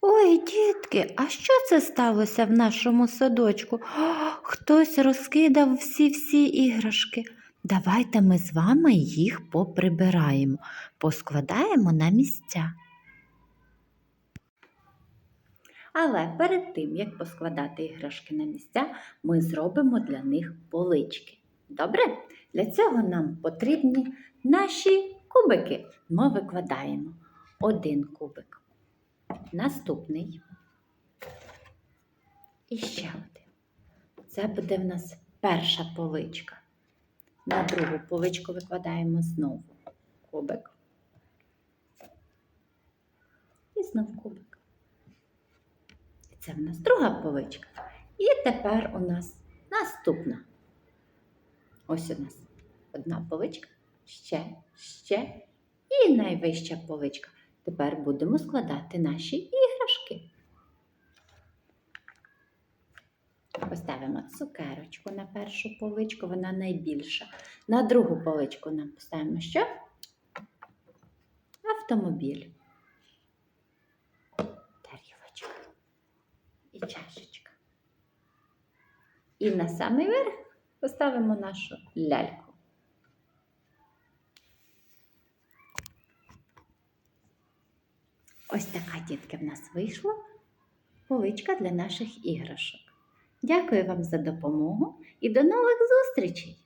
Ой, дітки, а що це сталося в нашому садочку? О, хтось розкидав всі-всі іграшки. Давайте ми з вами їх поприбираємо, поскладаємо на місця. Але перед тим, як поскладати іграшки на місця, ми зробимо для них полички. Добре? Для цього нам потрібні наші кубики. Ми викладаємо один кубик, наступний і ще один. Це буде в нас перша поличка. На другу поличку викладаємо знову кубик. І знов кубик. І це в нас друга поличка. І тепер у нас наступна. Ось у нас одна поличка, ще, ще і найвища поличка. Тепер будемо складати наші іграшки. Поставимо цукерочку на першу поличку, вона найбільша. На другу поличку нам поставимо що? Автомобіль. Тарілочка і чашечка. І на самий верх поставимо нашу ляльку. Ось така дітки в нас вийшла поличка для наших іграшок. Дякую вам за допомогу і до нових зустрічей!